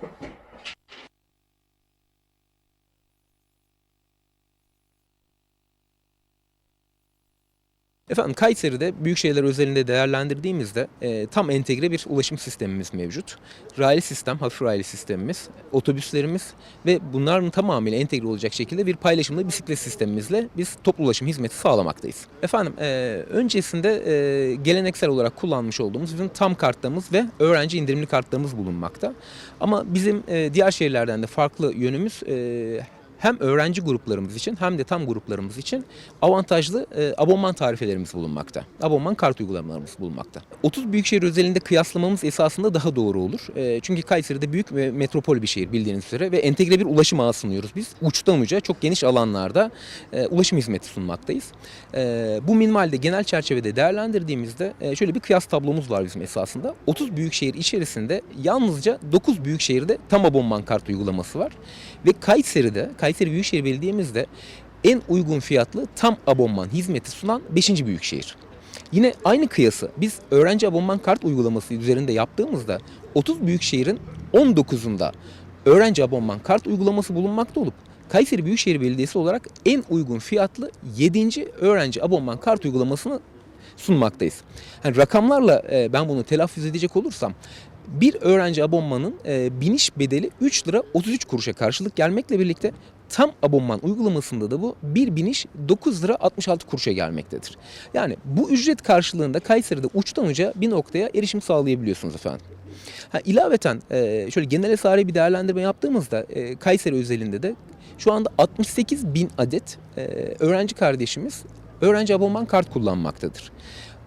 Thank you. Efendim Kayseri'de büyük şehirler özelinde değerlendirdiğimizde e, tam entegre bir ulaşım sistemimiz mevcut. Raylı sistem, hafif raylı sistemimiz, otobüslerimiz ve bunların tamamıyla entegre olacak şekilde bir paylaşımlı bisiklet sistemimizle biz toplu ulaşım hizmeti sağlamaktayız. Efendim e, öncesinde e, geleneksel olarak kullanmış olduğumuz bizim tam kartlarımız ve öğrenci indirimli kartlarımız bulunmakta. Ama bizim e, diğer şehirlerden de farklı yönümüz e, hem öğrenci gruplarımız için hem de tam gruplarımız için avantajlı e, abonman tarifelerimiz bulunmakta. Abonman kart uygulamalarımız bulunmakta. 30 büyükşehir özelinde kıyaslamamız esasında daha doğru olur. E, çünkü Kayseri'de büyük ve metropol bir şehir bildiğiniz üzere ve entegre bir ulaşım ağı sunuyoruz biz. Uçtan uca çok geniş alanlarda e, ulaşım hizmeti sunmaktayız. E, bu minvalde genel çerçevede değerlendirdiğimizde e, şöyle bir kıyas tablomuz var bizim esasında. 30 büyükşehir içerisinde yalnızca 9 büyükşehirde tam abonman kart uygulaması var. Ve Kayseri'de, Kayseri Büyükşehir Belediye'mizde en uygun fiyatlı tam abonman hizmeti sunan 5. büyükşehir. Yine aynı kıyası biz öğrenci abonman kart uygulaması üzerinde yaptığımızda 30 büyükşehirin 19'unda öğrenci abonman kart uygulaması bulunmakta olup Kayseri Büyükşehir Belediyesi olarak en uygun fiyatlı 7. öğrenci abonman kart uygulamasını sunmaktayız. Yani rakamlarla e, ben bunu telaffuz edecek olursam bir öğrenci abonmanın e, biniş bedeli 3 lira 33 kuruşa karşılık gelmekle birlikte tam abonman uygulamasında da bu bir biniş 9 lira 66 kuruşa gelmektedir. Yani bu ücret karşılığında Kayseri'de uçtan uca bir noktaya erişim sağlayabiliyorsunuz efendim. Ha, ilaveten e, şöyle genel esare bir değerlendirme yaptığımızda e, Kayseri özelinde de şu anda 68 bin adet e, öğrenci kardeşimiz öğrenci abonman kart kullanmaktadır.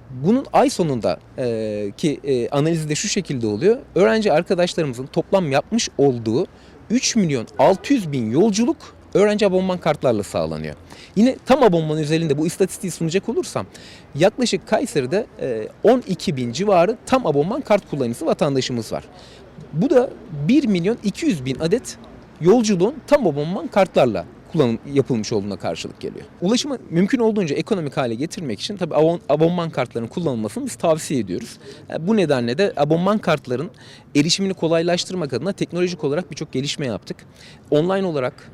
Bunun ay sonunda e, ki e, analizi de şu şekilde oluyor. Öğrenci arkadaşlarımızın toplam yapmış olduğu 3 milyon 600 bin yolculuk öğrenci abonman kartlarla sağlanıyor. Yine tam abonman özelinde bu istatistiği sunacak olursam yaklaşık Kayseri'de e, 12 bin civarı tam abonman kart kullanıcısı vatandaşımız var. Bu da 1 milyon 200 bin adet yolculuğun tam abonman kartlarla kullanım yapılmış olduğuna karşılık geliyor. Ulaşımı mümkün olduğunca ekonomik hale getirmek için tabii abon, abonman kartlarının kullanılmasını biz tavsiye ediyoruz. E, Bu nedenle de abonman kartların erişimini kolaylaştırmak adına teknolojik olarak birçok gelişme yaptık. Online olarak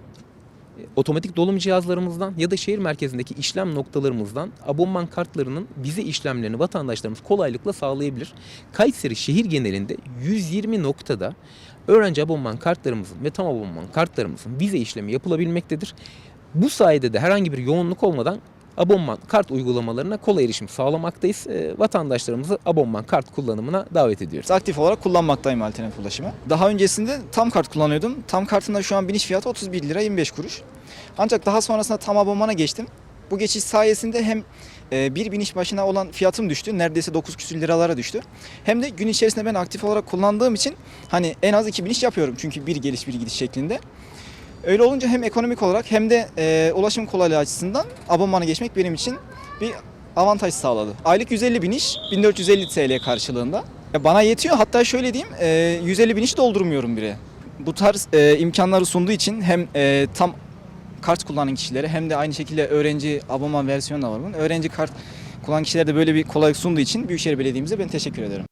e, otomatik dolum cihazlarımızdan ya da şehir merkezindeki işlem noktalarımızdan abonman kartlarının vize işlemlerini vatandaşlarımız kolaylıkla sağlayabilir. Kayseri şehir genelinde 120 noktada öğrenci abonman kartlarımızın ve tam abonman kartlarımızın vize işlemi yapılabilmektedir. Bu sayede de herhangi bir yoğunluk olmadan abonman kart uygulamalarına kolay erişim sağlamaktayız. E, vatandaşlarımızı abonman kart kullanımına davet ediyoruz. Aktif olarak kullanmaktayım alternatif ulaşımı. Daha öncesinde tam kart kullanıyordum. Tam kartında şu an biniş fiyatı 31 lira 25 kuruş. Ancak daha sonrasında tam abonmana geçtim. Bu geçiş sayesinde hem bir biniş başına olan fiyatım düştü. Neredeyse 9 küsür liralara düştü. Hem de gün içerisinde ben aktif olarak kullandığım için hani en az iki biniş yapıyorum. Çünkü bir geliş bir gidiş şeklinde. Öyle olunca hem ekonomik olarak hem de e, ulaşım kolaylığı açısından abonmana geçmek benim için bir avantaj sağladı. Aylık 150 biniş 1450 TL karşılığında. Bana yetiyor hatta şöyle diyeyim e, 150 biniş doldurmuyorum bile. Bu tarz e, imkanları sunduğu için hem e, tam kart kullanan kişilere hem de aynı şekilde öğrenci abonman versiyonu da var bunun. Öğrenci kart kullanan kişilere de böyle bir kolaylık sunduğu için Büyükşehir Belediye'mize ben teşekkür ederim.